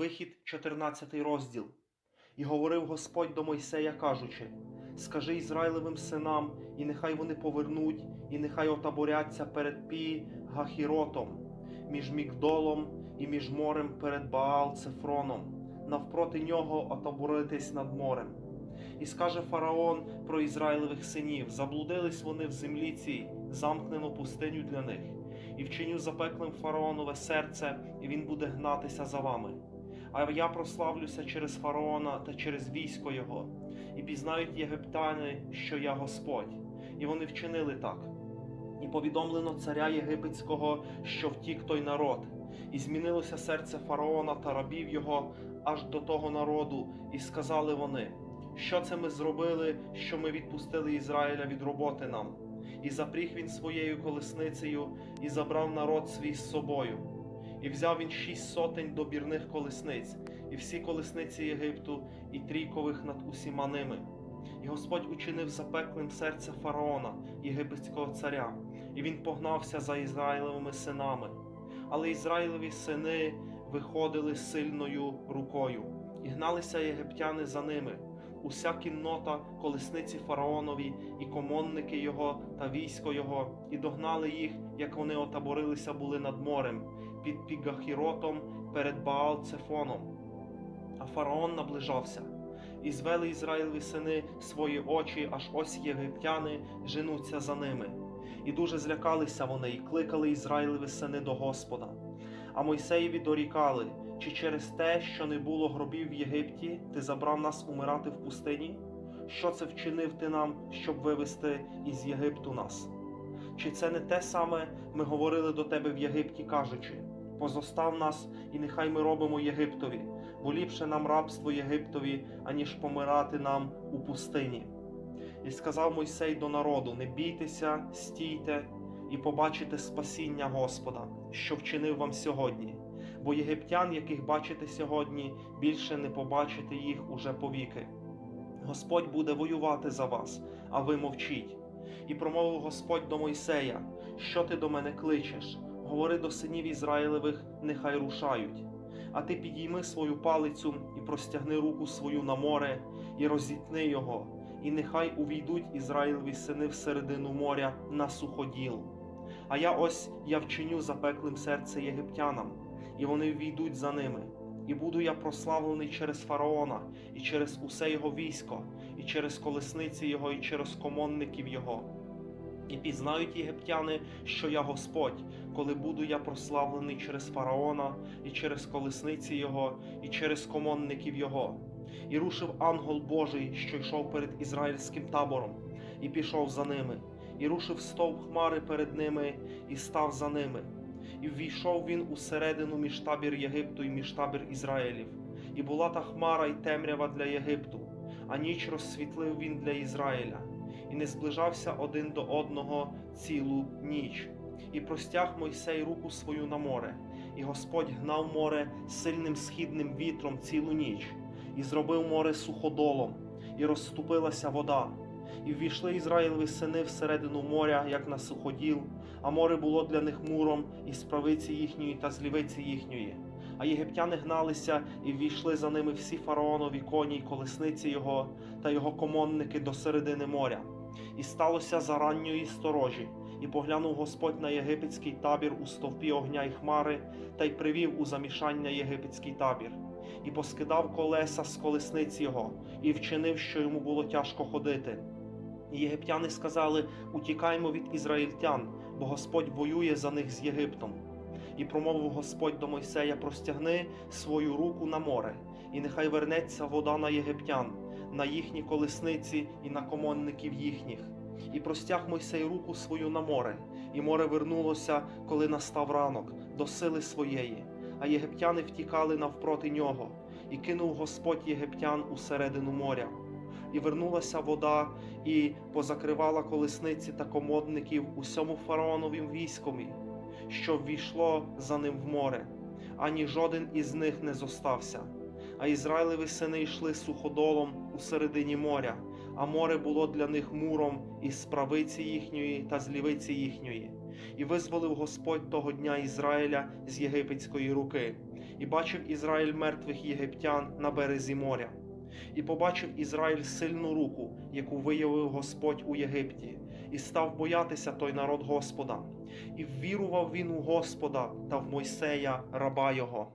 Вихід, 14 розділ. І говорив Господь до Мойсея, кажучи: Скажи Ізраїлевим синам, і нехай вони повернуть, і нехай отаборяться перед Пі Гахіротом, між Мігдолом і між морем перед Баал Цефроном, навпроти нього отаборитись над морем. І скаже фараон про Ізраїлевих синів: заблудились вони в землі цій, замкнену пустиню для них, і вчиню запеклим фараонове серце, і він буде гнатися за вами. А я прославлюся через фараона та через військо його, і пізнають єгиптяни, що я Господь. І вони вчинили так. І повідомлено царя єгипетського, що втік той народ, і змінилося серце фараона та рабів його аж до того народу, і сказали вони: що це ми зробили, що ми відпустили Ізраїля від роботи нам? І запріг він своєю колесницею, і забрав народ свій з собою. І взяв він шість сотень добірних колесниць, і всі колесниці Єгипту, і трійкових над усіма ними. І Господь учинив запеклим серце фараона, єгипетського царя, і він погнався за Ізраїлевими синами. Але Ізраїлеві сини виходили сильною рукою, і гналися єгиптяни за ними. Уся кіннота, колесниці фараонові, і комонники його та військо його, і догнали їх, як вони отаборилися були над морем, під Пігахіротом перед Баал Цефоном. А фараон наближався, і звели Ізраїлеві сини свої очі, аж ось єгиптяни женуться за ними. І дуже злякалися вони, і кликали Ізраїлеві сини до Господа. А Мойсеєві дорікали, чи через те, що не було гробів в Єгипті, ти забрав нас умирати в пустині? Що це вчинив ти нам, щоб вивести із Єгипту нас? Чи це не те саме ми говорили до тебе в Єгипті, кажучи: позостав нас, і нехай ми робимо Єгиптові, бо ліпше нам рабство Єгиптові, аніж помирати нам у пустині. І сказав Мойсей до народу: Не бійтеся, стійте і побачите спасіння Господа, що вчинив вам сьогодні. Бо єгиптян, яких бачите сьогодні, більше не побачите їх уже повіки. Господь буде воювати за вас, а ви мовчіть. І промовив Господь до Мойсея: Що ти до мене кличеш? Говори до синів Ізраїлевих, нехай рушають. А ти підійми свою палицю і простягни руку свою на море, і розітни його, і нехай увійдуть Ізраїлеві сини всередину моря на суходіл. А я ось я вчиню запеклим серце єгиптянам, і вони війдуть за ними. І буду я прославлений через фараона, і через усе його військо, і через колесниці його, і через комонників його. І пізнають єгиптяни, що я Господь, коли буду я прославлений через фараона, і через колесниці його, і через комонників його. І рушив ангел Божий, що йшов перед ізраїльським табором, і пішов за ними, і рушив стовп хмари перед ними, і став за ними. І ввійшов він усередину між табір Єгипту і між табір Ізраїлів, і була та хмара й темрява для Єгипту, а ніч розсвітлив він для Ізраїля, і не зближався один до одного цілу ніч. І простяг Мойсей руку свою на море, і Господь гнав море сильним східним вітром цілу ніч, і зробив море суходолом, і розступилася вода. І ввійшли Ізраїлеві сини всередину моря, як на суходіл, а море було для них муром із правиці їхньої та з лівиці їхньої. А єгиптяни гналися і ввійшли за ними всі фараонові коні й колесниці його та його комонники до середини моря. І сталося за ранньої сторожі, і поглянув Господь на єгипетський табір у стовпі огня й хмари, та й привів у замішання єгипетський табір, і поскидав колеса з колесниць його, і вчинив, що йому було тяжко ходити. І єгиптяни сказали: Утікаймо від ізраїльтян, бо Господь воює за них з Єгиптом. І промовив Господь до Мойсея: Простягни свою руку на море, і нехай вернеться вода на єгиптян, на їхні колесниці і на комонників їхніх. І простяг Мойсей руку свою на море, і море вернулося, коли настав ранок, до сили своєї, а єгиптяни втікали навпроти нього, і кинув Господь єгиптян усередину моря. І вернулася вода, і позакривала колесниці та комодників усьому фараоновім військомі, що ввійшло за ним в море, ані жоден із них не зостався. А Ізраїлеві сини йшли суходолом у середині моря, а море було для них муром із правиці їхньої та з лівиці їхньої. І визволив Господь того дня Ізраїля з єгипетської руки, І бачив Ізраїль мертвих єгиптян на березі моря. І побачив Ізраїль сильну руку, яку виявив Господь у Єгипті, і став боятися той народ Господа. І ввірував він у Господа та в Мойсея, раба його.